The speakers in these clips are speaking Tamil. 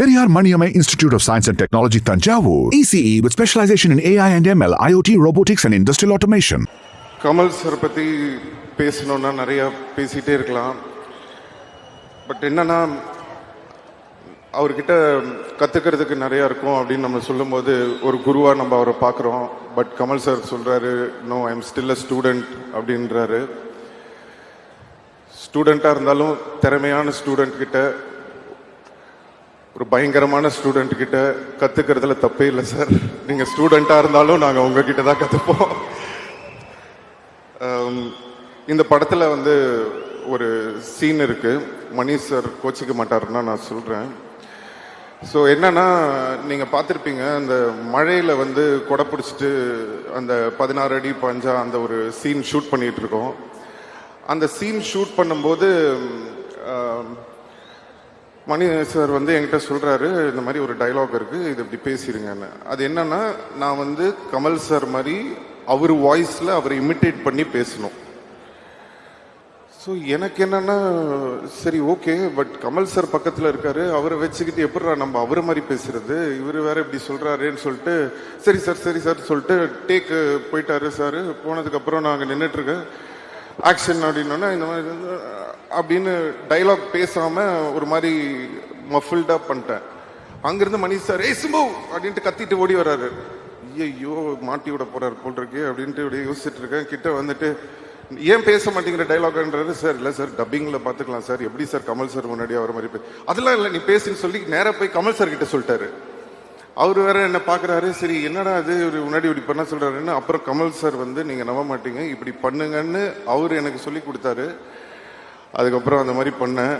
Periyar Maniamai Institute of Science and Technology, Tanjavur. ECE with specialization in AI and ML, IoT, robotics, and industrial automation. Kamal sir பற்றி பேசணுன்னா நிறையா பேசிகிட்டே இருக்கலாம் பட் என்னன்னா அவர்கிட்ட கற்றுக்கிறதுக்கு நிறையா இருக்கும் அப்படின்னு நம்ம சொல்லும்போது ஒரு குருவாக நம்ம அவரை பார்க்குறோம் பட் கமல் சார் சொல்கிறாரு no I am still a student அப்படின்றாரு ஸ்டூடெண்ட்டாக இருந்தாலும் திறமையான ஸ்டூடெண்ட் கிட்ட ஒரு பயங்கரமான ஸ்டூடெண்ட் கிட்ட கத்துக்கிறதுல தப்பே இல்லை சார் நீங்கள் ஸ்டூடெண்ட்டாக இருந்தாலும் நாங்கள் உங்ககிட்ட தான் கற்றுப்போம் um, இந்த படத்துல வந்து ஒரு சீன் இருக்கு. மணி சார் கோச்சிக்க மாட்டாருன்னா நான் சொல்றேன். ஸோ என்னன்னா நீங்க பார்த்துருப்பீங்க அந்த மழையில வந்து கொடை பிடிச்சிட்டு அந்த பதினாறு அடி பஞ்சா அந்த ஒரு சீன் ஷூட் பண்ணிட்டு இருக்கோம். அந்த சீன் ஷூட் பண்ணும்போது um, ஆம், மணி சார் வந்து என்கிட்ட சொல்கிறாரு இந்த மாதிரி ஒரு டைலாக் இருக்குது இது இப்படி பேசிடுங்கன்னு அது என்னன்னா நான் வந்து கமல் சார் மாதிரி அவர் வாய்ஸில் அவரை இமிட்டேட் பண்ணி பேசணும். ஸோ எனக்கு என்னென்னா சரி ஓகே பட் கமல் சார் பக்கத்தில் இருக்கார் அவரை வச்சுக்கிட்டு எப்படிடா நம்ம அவரை மாதிரி பேசுறது இவர் வேற இப்படி சொல்கிறாருன்னு சொல்லிட்டு சரி சார் சரி சார் சொல்லிட்டு டேக்கு போயிட்டாரு சார் போனதுக்கப்புறம் நாங்கள் நின்றுட்டுருக்கேன் ஆக்ஷன் அப்படின்னோன்னா இந்த மாதிரி அப்படின்னு டைலாக் பேசாம ஒரு மாதிரி மஃபில்டா பண்ணிட்டேன். அங்கிருந்து மணி சார் ஏ சிம்பு! அப்படின்ட்டு கத்திட்டு ஓடி வர்றாரு. ஐயோ மாட்டி விட போறாரு போல் இருக்கு அப்படின்ட்டு இப்படியே யோசிச்சுட்டு இருக்கேன். கிட்ட வந்துட்டு ஏன் பேச மாட்டேங்கிற டைலாக்ன்றது சார் இல்லை சார் டப்பிங்கில் பார்த்துக்கலாம் சார் எப்படி சார் கமல் சார் முன்னாடி அவர் மாதிரி அதெல்லாம் இல்லை நீ பேசுன்னு சொல்லி நேராக போய் கமல் சார் கிட்ட சொல்லிட்டாரு. அவர் வேற என்ன பார்க்குறாரு சரி என்னடா அது ஒரு முன்னாடி இப்படி பண்ண சொல்றாருன்னு அப்புறம் கமல் சார் வந்து நீங்க நம்ப மாட்டீங்க. இப்படி பண்ணுங்கன்னு அவர் எனக்கு சொல்லி கொடுத்தாரு. அதுக்கப்புறம் அந்த மாதிரி பண்ணேன்.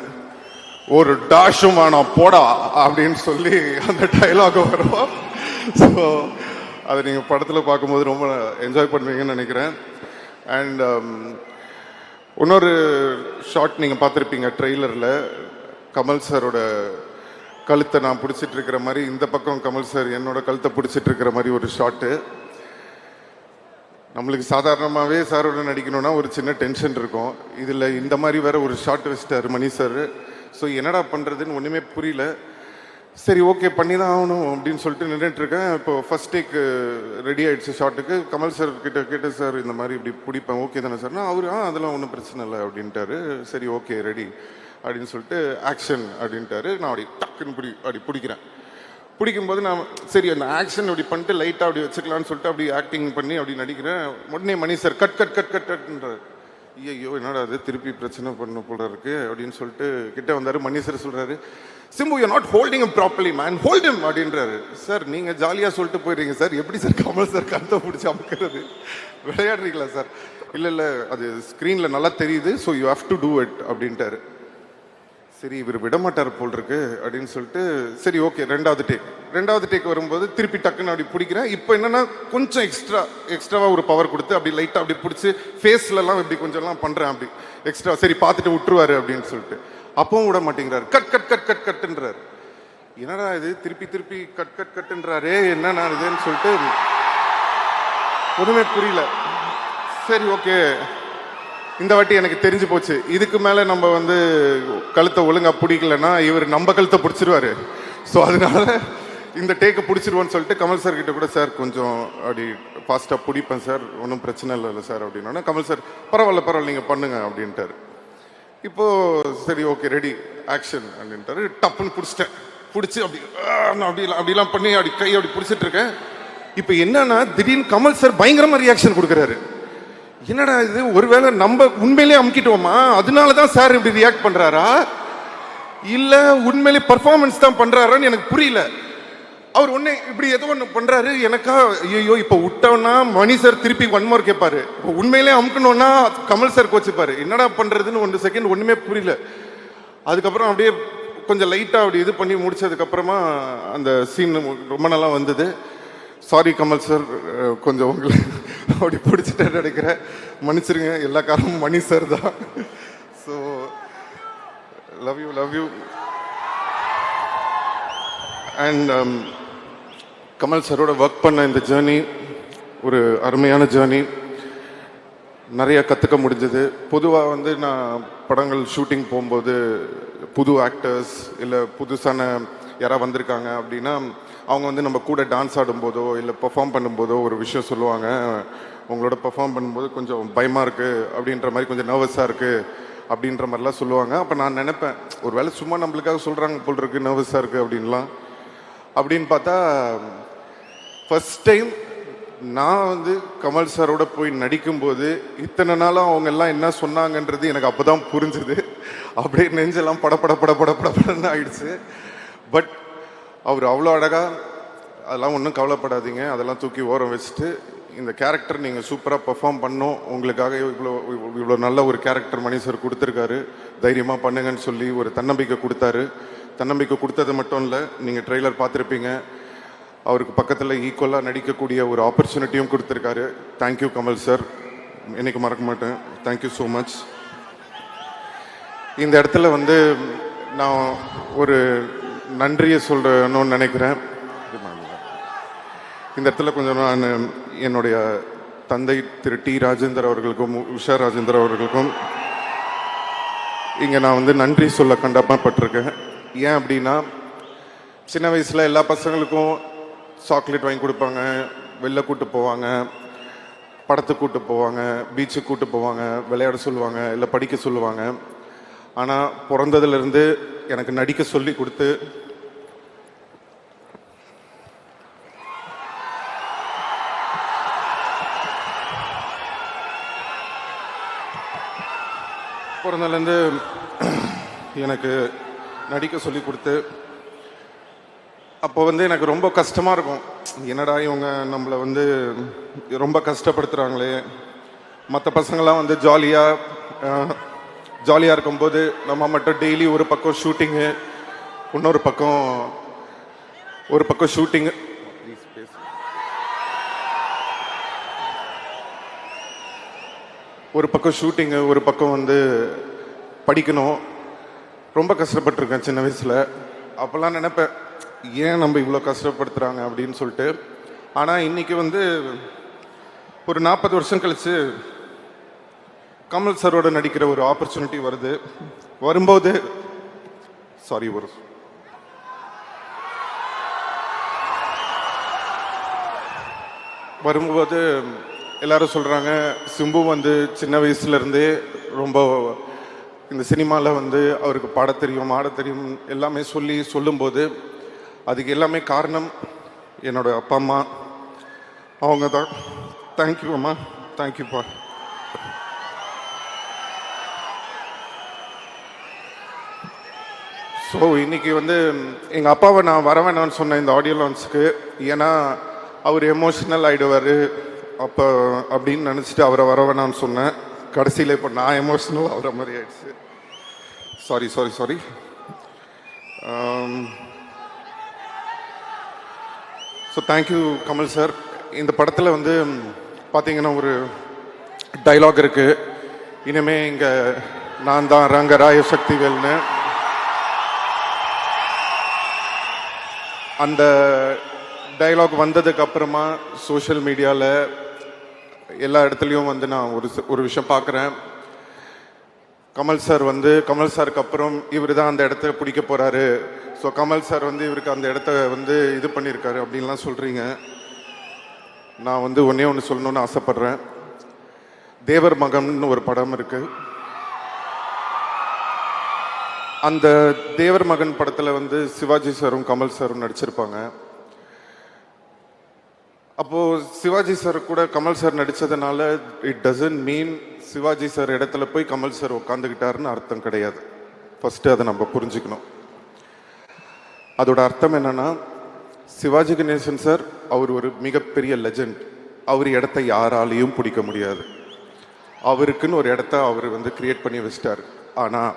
ஒரு டாஷும் வேணாம் போடா அப்படின்னு சொல்லி அந்த டைலாக் வரும் ஸோ அதை நீங்கள் படத்தில் பார்க்கும்போது ரொம்ப என்ஜாய் பண்ணுவீங்கன்னு நினைக்கிறேன். அண்ட் um, இன்னொரு ஷாட் நீங்கள் பார்த்துருப்பீங்க ட்ரெய்லரில் கமல் சாரோட கழுத்தை நான் பிடிச்சிட்டு இருக்கிற மாதிரி இந்த பக்கம் கமல் சார் என்னோட கழுத்தை பிடிச்சிட்டு இருக்கிற மாதிரி ஒரு ஷாட்டு நம்மளுக்கு சாதாரணமாகவே சாரோட நடிக்கணும்னா ஒரு சின்ன டென்ஷன் இருக்கும். இதில் இந்த மாதிரி வேற ஒரு ஷாட் வச்சிட்டாரு மணி சார். ஸோ என்னடா பண்ணுறதுன்னு ஒன்றுமே புரியல. சரி ஓகே பண்ணி தான் ஆகணும் அப்படின்னு சொல்லிட்டு நின்றுட்டு இருக்கேன் இப்போ ஃபர்ஸ்ட் டேக் ரெடி ஆயிடுச்சு ஷார்ட்டுக்கு கமல் சார் கிட்ட கேட்ட சார் இந்த மாதிரி இப்படி பிடிப்பேன் ஓகே தானே சார்னா அவர் ஆ அதெல்லாம் ஒன்றும் பிரச்சனை இல்லை அப்படின்ட்டாரு. சரி ஓகே ரெடி அப்படின்னு சொல்லிட்டு ஆக்ஷன் அப்படின்ட்டாரு. நான் அப்படி டக்குன்னு பிடி அப்படி பிடிக்கிறேன். பிடிக்கும்போது நான் சரி அந்த ஆக்ஷன் அப்படி பண்ணிட்டு லைட்டாக அப்படி வச்சுக்கலாம்னு சொல்லிட்டு அப்படி ஆக்டிங் பண்ணி அப்படி நடிக்கிறேன். உடனே Mani sir cut cut cut cut கட்ன்றார் ஐயோ என்னடா அது திருப்பி பிரச்சனை பண்ண போல இருக்கு அப்படின்னு சொல்லிட்டு கிட்ட வந்தார். மணி சார் சொல்கிறாரு Simbu you not holding properly man hold him அப்படின்றாரு. சார் நீங்கள் ஜாலியாக சொல்லிட்டு போயிடுறீங்க சார் எப்படி சார் கமல் சார் கருத்தை பிடிச்சி அமைக்கிறது? விளையாடுறீங்களா சார் இல்லை இல்லை அது ஸ்க்ரீனில் நல்லா தெரியுது so you have to do it அப்படின்ட்டாரு. சரி இவர் விட மாட்டார் போல் இருக்கு அப்படின்னு சொல்லிட்டு சரி ஓகே ரெண்டாவது டேக் ரெண்டாவது டேக் வரும்போது திருப்பி டக்குன்னு அப்படி பிடிக்கிறேன். இப்போ என்னன்னா கொஞ்சம் எக்ஸ்ட்ரா எக்ஸ்ட்ராவாக ஒரு பவர் கொடுத்து அப்படி லைட்டாக அப்படி பிடிச்சி ஃபேஸ்லலாம் இப்படி கொஞ்சம்லாம் பண்ணுறேன் அப்படி. எக்ஸ்ட்ரா சரி பார்த்துட்டு விட்டுருவாரு அப்படின்னு சொல்லிட்டு. அப்பவும் விட மாட்டேங்கிறார். கட் கட் கட் கட் கட்டுன்றாரு. என்னடா இது? திருப்பி திருப்பி கட் கட் கட்டுன்றாரே? என்னண்ணா இதுன்னு சொல்லிட்டு ஒன்றுமே புரியல. சரி ஓகே. இந்த வாட்டி எனக்கு தெரிஞ்சு போச்சு. இதுக்கு மேலே நம்ம வந்து கழுத்தை ஒழுங்காக பிடிக்கலன்னா இவர் நம்ம கழுத்தை பிடிச்சிருவாரு. ஸோ அதனால இந்த டேக்கை பிடிச்சிருவோன்னு சொல்லிட்டு கமல் சார் கிட்ட கூட சார் கொஞ்சம் அப்படி ஃபாஸ்ட்டாக பிடிப்பேன் சார் ஒன்றும் பிரச்சனை இல்லை சார் அப்படின்னா கமல் சார் பரவாயில்ல பரவாயில்ல நீங்கள் பண்ணுங்க அப்படின்ட்டாரு. இப்போது சரி ஓகே ரெடி ஆக்ஷன் அப்படின்ட்டாரு. டப்புன்னு பிடிச்சிட்டேன். பிடிச்சி அப்படி நான் அப்படி அப்படிலாம் பண்ணி அப்படி கை அப்படி பிடிச்சிட்டு இருக்கேன். இப்போ என்னன்னா திடீர்னு கமல் சார் பயங்கரமாக ரியாக்ஷன் கொடுக்குறாரு. என்னடா இது? ஒருவேளை நம்ம உண்மையிலேயே அமுக்கிட்டோமா? அதனால தான் சார் இப்படி ரியாக்ட் பண்ணுறாரா இல்லை உண்மையிலே பர்ஃபார்மன்ஸ் தான் பண்ணுறாரான்னு எனக்கு புரியல. அவர் ஒன்று இப்படி ஏதோ ஒன்று பண்ணுறாரு எனக்கா ஐயோ இப்போ விட்டோன்னா மணி சார் திருப்பி ஒன் மோர் கேட்பாரு. இப்போ உண்மையிலே அமுக்கணும்னா கமல் சார் கோச்சுப்பார். என்னடா பண்ணுறதுன்னு ஒன்று செகண்ட் ஒன்றுமே புரியல. அதுக்கப்புறம் அப்படியே கொஞ்சம் லைட்டாக அப்படி இது பண்ணி முடிச்சதுக்கப்புறமா அந்த சீன் ரொம்ப நல்லா வந்தது. சாரி கமல் சார் கொஞ்சம் உங்களை அப்படி பிடிச்சிட்டு நினைக்கிறேன். மன்னிச்சிருங்க எல்லா காரணமும் மணி சார் தான். So love you love you and Kamal சாரோட ஒர்க் பண்ண இந்த ஜேர்னி ஒரு அருமையான ஜேர்னி நிறைய கற்றுக்க முடிஞ்சது. பொதுவாக வந்து நான் படங்கள் ஷூட்டிங் போகும்போது புது ஆக்டர்ஸ் இல்லை புதுசான யாராவது வந்திருக்காங்க அப்படின்னா அவங்க வந்து நம்ம கூட டான்ஸ் ஆடும்போதோ இல்லை பெர்ஃபார்ம் பண்ணும்போதோ ஒரு விஷயம் சொல்லுவாங்க. உங்களோட பெர்ஃபார்ம் பண்ணும்போது கொஞ்சம் பயமாக இருக்குது அப்படின்ற மாதிரி கொஞ்சம் நர்வஸாக இருக்குது அப்படின்ற மாதிரிலாம் சொல்லுவாங்க. அப்போ நான் நினைப்பேன் ஒருவேளை சும்மா நம்மளுக்காக சொல்கிறாங்க போல் இருக்குது நர்வஸாக இருக்குது அப்படின்லாம். அப்படின்னு பார்த்தா ஃபஸ்ட் டைம் நான் வந்து கமல் சாரோட போய் நடிக்கும்போது இத்தனை நாளாக அவங்க எல்லாம் என்ன சொன்னாங்கன்றது எனக்கு அப்போ தான் புரிஞ்சுது. அப்படியே நெஞ்செல்லாம் படபட படபட படபடன்னு ஆயிடுச்சு. பட் அவர் அவ்வளோ அழகாக அதெல்லாம் ஒன்றும் கவலைப்படாதீங்க. அதெல்லாம் தூக்கி ஓரம் வச்சுட்டு இந்த கேரக்டர் நீங்கள் சூப்பராக பர்ஃபார்ம் பண்ணோம் உங்களுக்காக இவ்வளோ இவ்வளோ நல்ல ஒரு கேரக்டர் மணி சார் கொடுத்துருக்காரு. தைரியமாக பண்ணுங்கன்னு சொல்லி ஒரு தன்னம்பிக்கை கொடுத்தாரு. தன்னம்பிக்கை கொடுத்தது மட்டும் இல்லை நீங்கள் ட்ரெய்லர் பார்த்துருப்பீங்க. அவருக்கு பக்கத்தில் ஈக்குவலாக நடிக்கக்கூடிய ஒரு ஆப்பர்ச்சுனிட்டியும் கொடுத்துருக்காரு. தேங்க்யூ கமல் சார் என்னைக்கு மறக்க மாட்டேன். தேங்க்யூ ஸோ மச் இந்த இடத்துல வந்து நான் ஒரு நன்றியை சொல்லணும்னு நினைக்கிறேன். இந்த இடத்துல கொஞ்சம் நான் என்னுடைய தந்தை திரு டி ராஜேந்தர் அவர்களுக்கும் உஷா ராஜேந்தர் அவர்களுக்கும் இங்கே நான் வந்து நன்றி சொல்ல கண்டப்பட்டிருக்கேன். ஏன் அப்படின்னா சின்ன வயசில் எல்லா பசங்களுக்கும் சாக்லேட் வாங்கி கொடுப்பாங்க வெளில கூட்டு போவாங்க படத்துக்கு கூட்டு போவாங்க பீச்சுக்கு கூட்டு போவாங்க விளையாட சொல்லுவாங்க இல்லை படிக்க சொல்லுவாங்க. ஆனால் பிறந்ததுலேருந்து எனக்கு நடிக்க சொல்லி கொடுத்து பிறந்ததுலேருந்து எனக்கு நடிக்க சொல்லி கொடுத்து அப்போ வந்து எனக்கு ரொம்ப கஷ்டமாக இருக்கும். என்னடா இவங்க நம்மளை வந்து ரொம்ப கஷ்டப்படுத்துகிறாங்களே மற்ற பசங்களாம் வந்து ஜாலியாக ஜாலியாக இருக்கும்போது நம்ம மட்டும் டெய்லி ஒரு பக்கம் ஷூட்டிங்கு இன்னொரு பக்கம் ஒரு பக்கம் ஷூட்டிங்கு ஒரு பக்கம் ஷூட்டிங்கு ஒரு பக்கம் வந்து படிக்கணும். ரொம்ப கஷ்டப்பட்டிருக்கேன் சின்ன வயசில். அப்போல்லாம் நினைப்பேன் ஏன் நம்ம இவ்வளோ கஷ்டப்படுத்துகிறாங்க அப்படின்னு சொல்லிட்டு ஆனால் இன்னைக்கு வந்து ஒரு நாற்பது வருஷம் கழித்து கமல் சரோட நடிக்கிற ஒரு ஆப்பர்ச்சுனிட்டி வருது. வரும்போது சாரி ஒரு வரும்போது எல்லாரும் சொல்கிறாங்க சிம்பு வந்து சின்ன வயசுலேருந்தே ரொம்ப இந்த சினிமாவில் வந்து அவருக்கு பாட தெரியும் ஆட தெரியும் எல்லாமே சொல்லி சொல்லும்போது அதுக்கு எல்லாமே காரணம் என்னோட அப்பா அம்மா. அவங்க தான் தேங்க்யூ அம்மா. தேங்க்யூப்பா ஸோ இன்றைக்கி வந்து எங்கள் அப்பாவை நான் வர வேணாம்னு சொன்னேன் இந்த ஆடியோ லான்ச்சுக்கு ஏன்னா அவர் எமோஷ்னல் ஆகிடுவார் அப்போ அப்படின்னு நினச்சிட்டு அவரை வர வேணாம்னு சொன்னேன். கடைசியில் இப்போ நான் எமோஷ்னல் ஆகிற மாதிரி ஆயிடுச்சு. Sorry sorry sorry so thank you Kamal sir இந்த படத்தில் வந்து பார்த்தீங்கன்னா ஒரு டைலாக் இருக்குது இனிமே இங்கே நான் தான் ரங்கராய சக்திவேல்னு அந்த டைலாக் வந்ததுக்கு அப்புறமா சோஷியல் மீடியாவில் எல்லா இடத்துலையும் வந்து நான் ஒரு ஒரு விஷயம் பார்க்குறேன் கமல் சார் வந்து கமல் சாருக்கு அப்புறம் இவர் தான் அந்த இடத்த பிடிக்க போறாரு. ஸோ கமல் சார் வந்து இவருக்கு அந்த இடத்த வந்து இது பண்ணியிருக்காரு அப்படின்லாம் சொல்றீங்க. நான் வந்து ஒன்னே ஒன்று சொல்லணும்னு ஆசைப்பட்றேன். தேவர் மகன் ஒரு படம் இருக்கு. அந்த தேவர் மகன் படத்தில் வந்து சிவாஜி சாரும் கமல் சாரும் நடிச்சிருப்பாங்க. அப்போது சிவாஜி சார் கூட Kamal sir நடித்ததுனால it doesn't mean Sivaji sir இடத்துல போய் கமல் சார் உட்காந்துக்கிட்டாருன்னு அர்த்தம் கிடையாது. ஃபஸ்ட்டு அதை நம்ம புரிஞ்சுக்கணும். அதோட அர்த்தம் என்னன்னா சிவாஜி கணேசன் சார் அவர் ஒரு மிகப்பெரிய லெஜண்ட் அவர் இடத்த யாராலையும் பிடிக்க முடியாது. அவருக்குன்னு ஒரு இடத்த அவர் வந்து கிரியேட் பண்ணி வச்சிட்டார். ஆனால்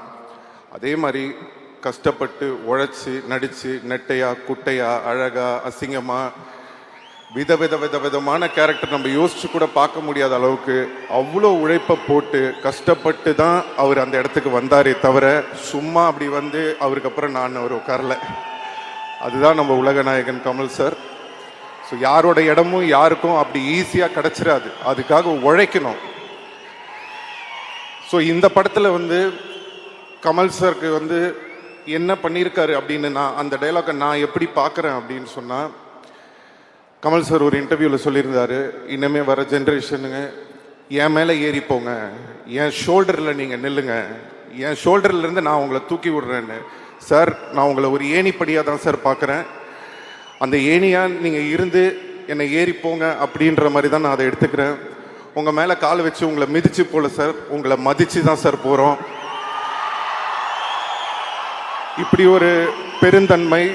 அதே மாதிரி கஷ்டப்பட்டு உழைச்சி நடித்து நெட்டையா குட்டையா அழகா அசிங்கமாக விதவித வித விதமான கேரக்டர் நம்ம யோசிச்சு கூட பார்க்க முடியாத அளவுக்கு அவ்வளோ உழைப்பை போட்டு கஷ்டப்பட்டு தான் அவர் அந்த இடத்துக்கு வந்தாரே தவிர சும்மா அப்படி வந்து அவருக்கு அப்புறம் நான் அவர் உட்காரல. அதுதான் நம்ம உலக நாயகன் கமல் சார். ஸோ யாரோட இடமும் யாருக்கும் அப்படி ஈஸியாக கிடைச்சிடாது அதுக்காக உழைக்கணும். ஸோ இந்த படத்தில் வந்து கமல் சாருக்கு வந்து என்ன பண்ணியிருக்காரு அப்படின்னு நான் அந்த டைலாக்கை நான் எப்படி பார்க்குறேன் அப்படின்னு சொன்னால் கமல் சார் ஒரு இன்டர்வியூவில் சொல்லியிருந்தாரு இனிமே வர ஜென்ரேஷனுங்க என் மேலே ஏறி போங்க. என் ஷோல்டரில் நீங்கள் நில்லுங்க. என் ஷோல்டர்லேருந்து நான் உங்களை தூக்கி விடுறேன்னு. சார் நான் உங்களை ஒரு ஏணிப்படியாக தான் சார் பார்க்குறேன். அந்த ஏணியாக நீங்கள் இருந்து என்னை ஏறி போங்க அப்படின்ற மாதிரி தான் நான் அதை எடுத்துக்கிறேன். உங்கள் மேலே கால் வச்சு உங்களை மிதிச்சு போல சார். உங்களை மதித்து தான் சார் போகிறோம் இப்படி ஒரு பெருந்தன்மை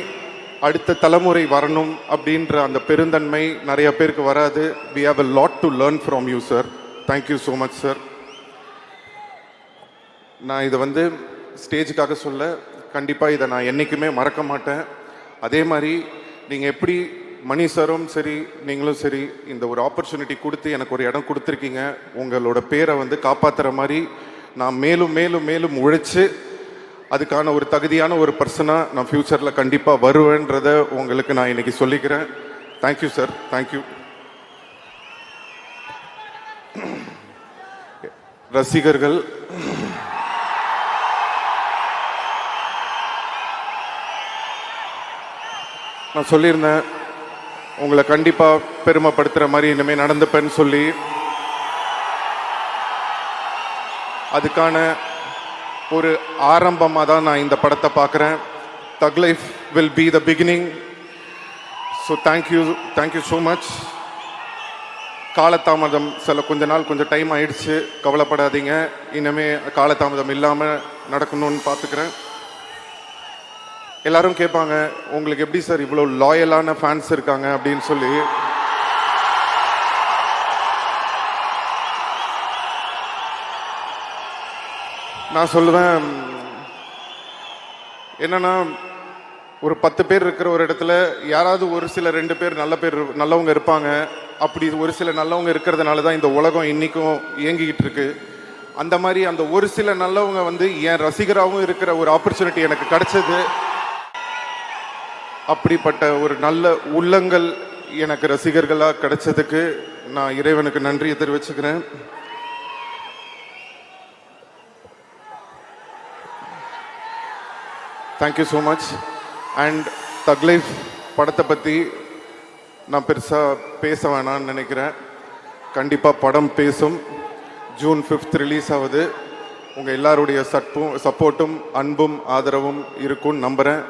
அடுத்த தலைமுறை வரணும் அப்படின்ற அந்த பெருந்தன்மை நிறைய பேருக்கு வராது. We have a lot to learn from you sir thank you so much sir நான் இதை வந்து ஸ்டேஜுக்காக சொல்ல கண்டிப்பாக இதை நான் என்றைக்குமே மறக்க மாட்டேன். அதே மாதிரி நீங்கள் எப்படி மணி சாரும் சரி நீங்களும் சரி இந்த ஒரு ஆப்பர்ச்சுனிட்டி கொடுத்து எனக்கு ஒரு இடம் கொடுத்துருக்கீங்க உங்களோட பேரை வந்து காப்பாற்றுற மாதிரி நான் மேலும் மேலும் மேலும் உழைச்சி அதுக்கான ஒரு தகுதியான ஒரு பர்சனாக நான் ஃப்யூச்சரில் கண்டிப்பாக வருவேன்றதை உங்களுக்கு நான் இன்னைக்கு சொல்லிக்கிறேன். தேங்க்யூ சார் தேங்க்யூ ரசிகர்கள் நான் சொல்லியிருந்தேன் உங்களை கண்டிப்பாக பெருமைப்படுத்துகிற மாதிரி இனிமேல் நடந்துப்பேன்னு சொல்லி அதுக்கான ஒரு ஆரம்பமாக தான் நான் இந்த படத்தை பார்க்குறேன். Thug Life will be the beginning so thank you thank you so much காலதாமதம் சில கொஞ்ச நாள் கொஞ்சம் டைம் ஆயிடுச்சு. கவலைப்படாதீங்க. இனிமே காலதாமதம் இல்லாமல் நடக்கணும்னு பார்த்துக்கிறேன். எல்லாரும் கேட்பாங்க உங்களுக்கு எப்படி சார் இவ்வளோ லாயலான ஃபேன்ஸ் இருக்காங்க? அப்படின்னு சொல்லி. நான் சொல்லுவேன் என்னன்னா ஒரு பத்து பேர் இருக்கிற ஒரு இடத்துல யாராவது ஒரு சில ரெண்டு பேர் நல்ல பேர் நல்லவங்க இருப்பாங்க. அப்படி ஒரு சில நல்லவங்க இருக்கிறதுனால தான் இந்த உலகம் இன்றைக்கும் இயங்கிக்கிட்டு இருக்கு. அந்த மாதிரி அந்த ஒரு சில நல்லவங்க வந்து என் ரசிகராகவும் இருக்கிற ஒரு ஆப்பர்ச்சுனிட்டி எனக்கு கிடைச்சது. அப்படிப்பட்ட ஒரு நல்ல உள்ளங்கள் எனக்கு ரசிகர்களாக கிடைச்சதுக்கு நான் இறைவனுக்கு நன்றியை தெரிவிச்சுக்கிறேன். Thank you so much and Thug Life படத்தை பற்றி நான் பெருசாக பேச வேணான்னு நினைக்கிறேன். கண்டிப்பாக படம் பேசும். ஜூன் ஃபிஃப்த் ரிலீஸ் ஆகுது. உங்கள் எல்லாருடைய சட்பும் சப்போர்ட்டும் அன்பும் ஆதரவும் இருக்கும்னு நம்புகிறேன்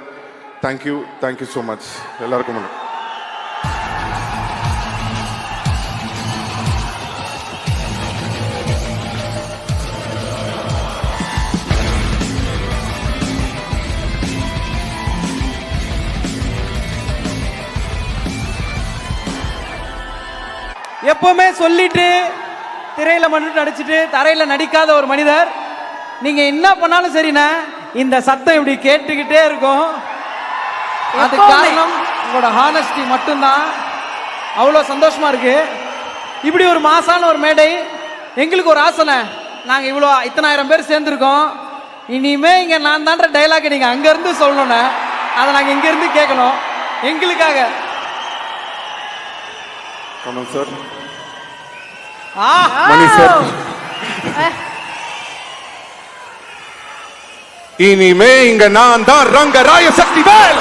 தேங்க்யூ தேங்க்யூ ஸோ மச் எல்லாருக்கும் வணக்கம். எப்பவுமே சொல்லிட்டு திரையில மட்டும் நடிச்சிட்டு தரையில நடிக்காத ஒரு மனிதர். நீங்க என்ன பண்ணாலும் சரிண்ணே இந்த சத்தம் இப்படி கேட்டுக்கிட்டே இருக்கும். அது. காரணம் உங்களோட ஹானஸ்டி மட்டும்தான். அவ்வளோ சந்தோஷமா இருக்கு. இப்படி ஒரு மாசான ஒரு மேடை எங்களுக்கு ஒரு ஆசனை நாங்க இவ்வளோ இத்தனாயிரம் பேர் சேர்ந்துருக்கோம். இனிமே இங்க நான் தான்ற டைலாக் நீங்க அங்க இருந்து சொல்லணும்ண்ணே. அதை நாங்க இங்க இருந்து கேட்கணும். எங்களுக்காக. கமல் சார் மணி சார் இனிமே இங்க நான் தான் ரங்க ராய சக்தி வேல்.